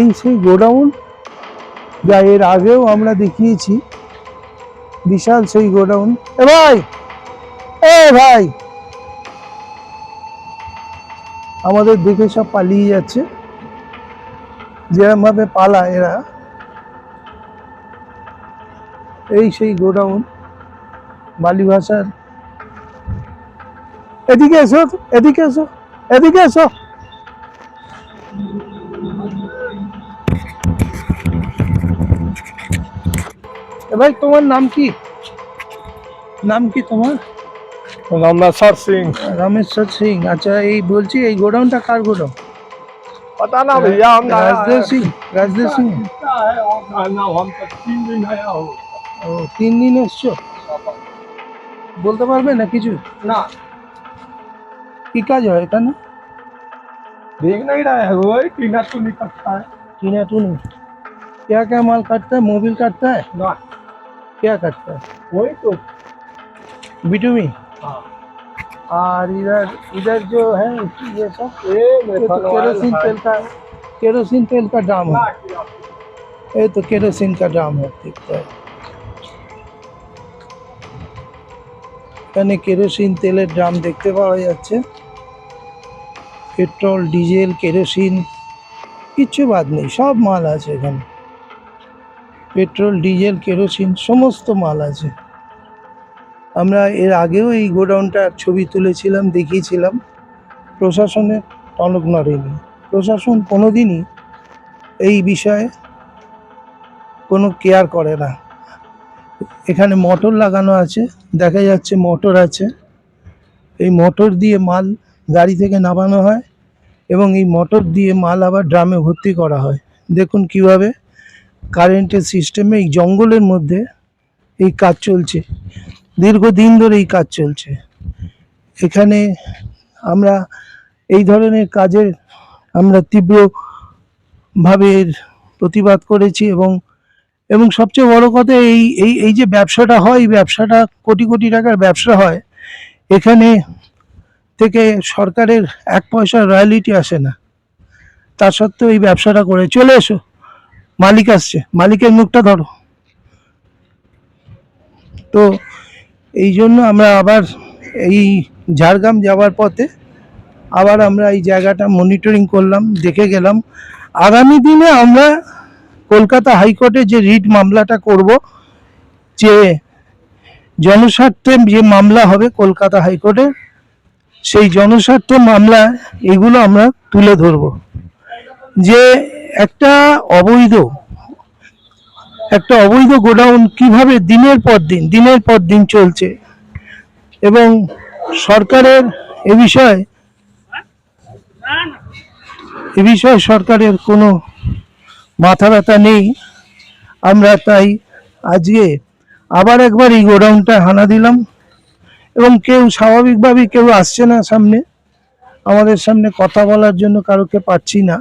এই সেই গোডাউন, যা এর আগেও আমরা দেখিয়েছি। বিশাল সেই গোডাউন। এ ভাই! এ ভাই! আমাদের দেখে সব পালিয়ে যাচ্ছে। যেরকম ভাবে পালা এরা। এই সেই গোডাউন বালি ভাষার এদিকে এসো এদিকে এসো এদিকে এসো। ভাই তোমার নাম কি নাম কি তোমার रामेश्वर सिंह রামেশ্বর সিং আচ্ছা এই বলছি এই গোডাউনটা কার গোডাউন पता ना भैया हम नया রাজদেব সিং রাজদেব সিং कितना है और खाना हम तो तीन दिन आया हो ও তিন দিন এসছো বলতে পারবে না কিছু ना কি কাজ হয় এখানে देख नहीं रहे हैं वही टीना तो निकलता है टीना टूनी क्या क्या माल काटता है मोबिल काटता है ना क्या काटता है वही तो बिटूमी हाँ और इधर इधर जो है ये सब ये ये तो केरोसिन तेल का केरोसिन तेल का ड्राम है ये तो केरोसिन का ड्राम है दिखता है এখানে কেরোসিন তেলের ড্রাম দেখতে পাওয়া যাচ্ছে পেট্রোল ডিজেল কেরোসিন কিচ্ছু বাদ নেই সব মাল আছে এখানে পেট্রোল, ডিজেল, কেরোসিন, সমস্ত মাল আছে। আমরা এর আগেও এই গোডাউনটার ছবি তুলেছিলাম, দেখিয়েছিলাম। প্রশাসনের টনক নড়েনি। প্রশাসন কোনোদিনই এই বিষয়ে কোনো কেয়ার করে না। এখানে মোটর লাগানো আছে, দেখা যাচ্ছে মোটর আছে। এই মোটর দিয়ে মাল গাড়ি থেকে নামানো হয় এবং এই মোটর দিয়ে মাল আবার ড্রামে ভর্তি করা হয়। দেখুন কীভাবে কারেন্টের সিস্টেমে এই জঙ্গলের মধ্যে এই কাজ চলছে। দীর্ঘদিন ধরে এই কাজ চলছে। এখানে আমরা এই ধরনের কাজের আমরা তীব্রভাবে প্রতিবাদ করেছি এবং এবং সবচেয়ে বড় কথা এই এই এই যে ব্যবসাটা হয়, এই ব্যবসাটা কোটি কোটি টাকার ব্যবসা হয়, এখানে থেকে সরকারের এক পয়সা রয়্যালিটি আসে না। তা সত্ত্বেও এই ব্যবসাটা করে। চলে এসো। মালিক আসছে। মালিকের মুখটা ধরো। তো এই জন্য আমরা আবার এই ঝাড়গ্রাম যাওয়ার পথে আবার আমরা এই জায়গাটা মনিটরিং করলাম, দেখে গেলাম। আগামী দিনে আমরা কলকাতা হাইকোর্টে যে রিট মামলাটা করব, যে জনস্বার্থে যে মামলা হবে কলকাতা হাইকোর্টে, সেই জনস্বার্থ মামলা এগুলো আমরা তুলে ধরব। যে একটা অবৈধ একটা অবৈধ গোডাউন কীভাবে দিনের পর দিন, দিনের পর দিন চলছে? এবং সরকারের এ বিষয়ে এ বিষয়ে সরকারের কোনো মাথা ব্যথা নেই। আমরা তাই আজকে আবার একবার এই গোডাউনটা হানা দিলাম এবং কেউ স্বাভাবিকভাবেই কেউ আসছে না সামনে। আমাদের সামনে কথা বলার জন্য কারোকে পাচ্ছি না।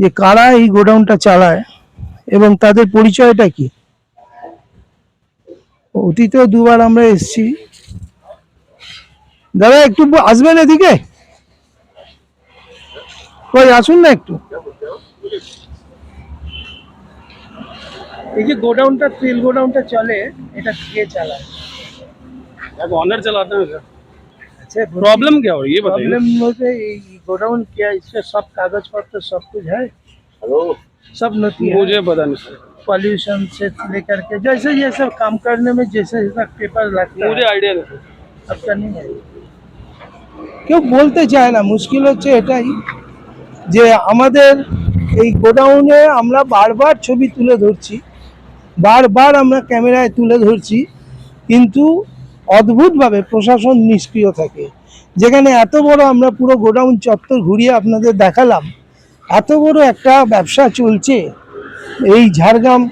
যে কারা এই গোডাউনটা চালায় এবং তাদের পরিচয়টা কি? অতীতেও দুবার আমরা এসছি। দাদা একটু আসবেন এদিকে? কই আসুন না একটু। এই যে গোডাউনটা তেল গোডাউনটা চলে এটা কে চালায়? অনার চালাতে अच्छा प्रॉब्लम क्या हो रही है ये बताइए प्रॉब्लम बोलते गोडाउन क्या इसका सब कागज पत्र सब कुछ है सब नथी है मुझे पता नहीं सर पॉल्यूशन से लेकर के जैसे ये सब काम करने में जैसे जैसा पेपर लगता मुझे है आइडिया नहीं सर आपका नहीं है কেউ বলতে চায় না মুশকিল হচ্ছে এটাই যে আমাদের এই গোডাউনে আমরা বারবার ছবি তুলে ধরছি বারবার আমরা ক্যামেরায় তুলে ধরছি কিন্তু অদ্ভুতভাবে প্রশাসন নিষ্ক্রিয় থাকে। যেখানে এত বড় আমরা পুরো গোডাউন চত্বর ঘুরিয়ে আপনাদের দেখালাম, এত বড় একটা ব্যবসা চলছে। এই ঝাড়গ্রাম,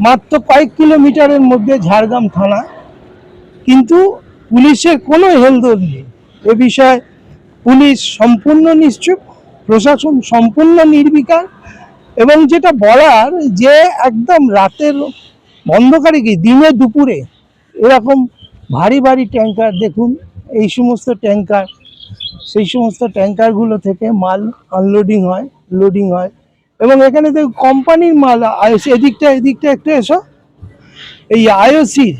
মাত্র কয়েক কিলোমিটারের মধ্যে ঝাড়গ্রাম থানা। কিন্তু পুলিশের কোনো হেলদোল নেই। এ বিষয়ে পুলিশ সম্পূর্ণ নিশ্চুপ, প্রশাসন সম্পূর্ণ নির্বিকার এবং যেটা বলার যে একদম রাতের অন্ধকারে কি, দিনে দুপুরে এরকম ভারী ভারী ট্যাঙ্কার, দেখুন, এই সমস্ত ট্যাঙ্কার, সেই সমস্ত ট্যাঙ্কারগুলো থেকে মাল আনলোডিং হয় লোডিং হয়। এবং এখানে তো কোম্পানির মাল এদিকটা এদিকটা একটু এসো। এই আইওসির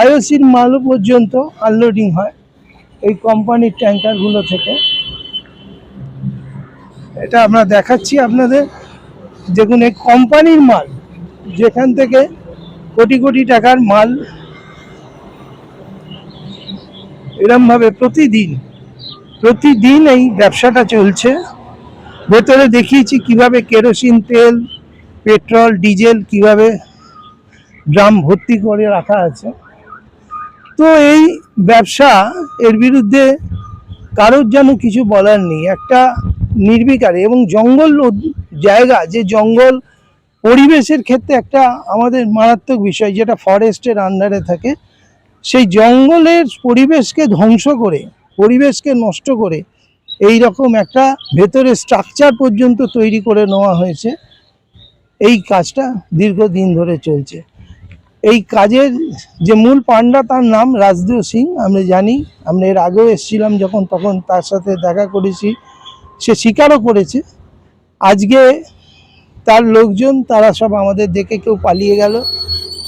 আইওসির মালও পর্যন্ত আনলোডিং হয় এই কোম্পানির ট্যাঙ্কারগুলো থেকে। এটা আমরা দেখাচ্ছি আপনাদের। দেখুন, এই কোম্পানির মাল, যেখান থেকে কোটি কোটি টাকার মাল এরমভাবে প্রতিদিন প্রতিদিন এই ব্যবসাটা চলছে। ভেতরে দেখিয়েছি কীভাবে কেরোসিন তেল, পেট্রোল, ডিজেল কীভাবে ড্রাম ভর্তি করে রাখা আছে। তো এই ব্যবসা, এর বিরুদ্ধে কারোর যেন কিছু বলার নেই। একটা নির্বিকারে এবং জঙ্গল জায়গা, যে জঙ্গল পরিবেশের ক্ষেত্রে একটা আমাদের মারাত্মক বিষয়, যেটা ফরেস্টের আন্ডারে থাকে। সেই জঙ্গলের পরিবেশকে ধ্বংস করে, পরিবেশকে নষ্ট করে এই রকম একটা ভেতরে স্ট্রাকচার পর্যন্ত তৈরি করে নেওয়া হয়েছে। এই কাজটা দীর্ঘদিন ধরে চলছে। এই কাজের যে মূল পান্ডা তার নাম রাজদেও সিং, আমরা জানি, আমরা এর আগেও এসেছিলাম যখন, তখন তার সাথে দেখা করেছি। সে স্বীকারও করেছে। আজকে তার লোকজন, তারা সব আমাদের দেখে কেউ পালিয়ে গেল,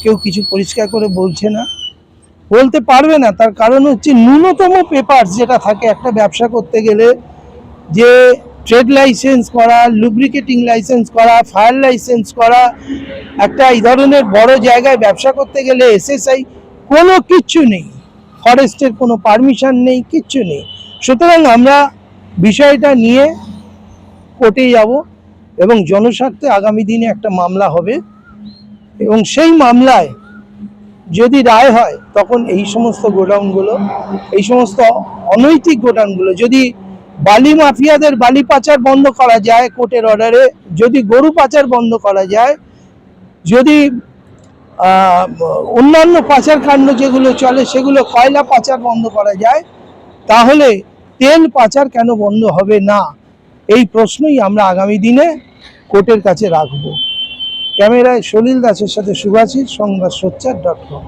কেউ কিছু পরিষ্কার করে বলছে না। বলতে পারবে না। তার কারণ হচ্ছে ন্যূনতম পেপার যেটা থাকে একটা ব্যবসা করতে গেলে, যে ট্রেড লাইসেন্স করা লুব্রিকেটিং লাইসেন্স করা ফায়ার লাইসেন্স করা, একটা এই ধরনের বড় জায়গায় ব্যবসা করতে গেলে এসএসআই কোনো কিচ্ছু নেই। ফরেস্টের কোনো পারমিশন নেই, কিচ্ছু নেই। সুতরাং আমরা বিষয়টা নিয়ে কোর্টে যাব এবং জনস্বার্থে আগামী দিনে একটা মামলা হবে এবং সেই মামলায় যদি রায় হয়, তখন এই সমস্ত গোডাউনগুলো, এই সমস্ত অনৈতিক গোডাউনগুলো, যদি বালি মাফিয়াদের বালি পাচার বন্ধ করা যায় কোর্টের অর্ডারে যদি গরু পাচার বন্ধ করা যায়, যদি অন্যান্য পাচার কাণ্ড যেগুলো চলে, সেগুলো কয়লা পাচার বন্ধ করা যায়, তাহলে তেল পাচার কেন বন্ধ হবে না? এই প্রশ্নই আমরা আগামী দিনে কোর্টের কাছে রাখব। ক্যামেরায় সলিল দাসের সাথে সুভাষিস সংবাদ সোচ্চার ডট কম